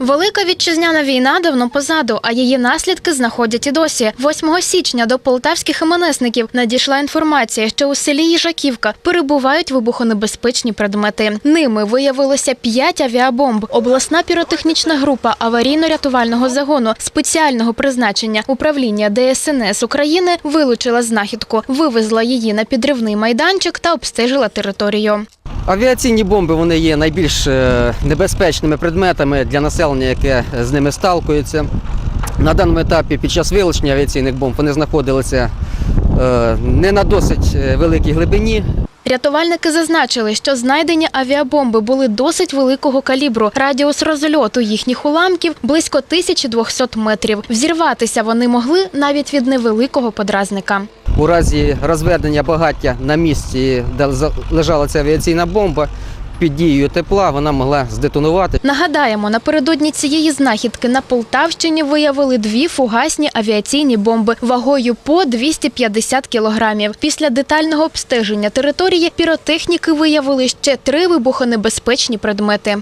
Велика вітчизняна війна давно позаду, а її наслідки знаходять і досі. 8 січня до полтавських іменесників надійшла інформація, що у селі Їжаківка перебувають вибухонебезпечні предмети. Ними виявилося 5 авіабомб. Обласна піротехнічна група аварійно-рятувального загону спеціального призначення управління ДСНС України вилучила знахідку, вивезла її на підривний майданчик та обстежила територію. Авіаційні бомби вони є найбільш е, небезпечними предметами для населення, яке з ними сталкується. На даному етапі під час вилучення авіаційних бомб вони знаходилися е, не на досить е, великій глибині. Рятувальники зазначили, що знайдені авіабомби були досить великого калібру. Радіус розльоту їхніх уламків близько 1200 метрів. Взірватися вони могли навіть від невеликого подразника. У разі розведення багаття на місці, де лежала ця авіаційна бомба, під дією тепла вона могла здетонувати. Нагадаємо, напередодні цієї знахідки на Полтавщині виявили дві фугасні авіаційні бомби вагою по 250 кілограмів. Після детального обстеження території піротехніки виявили ще три вибухонебезпечні предмети.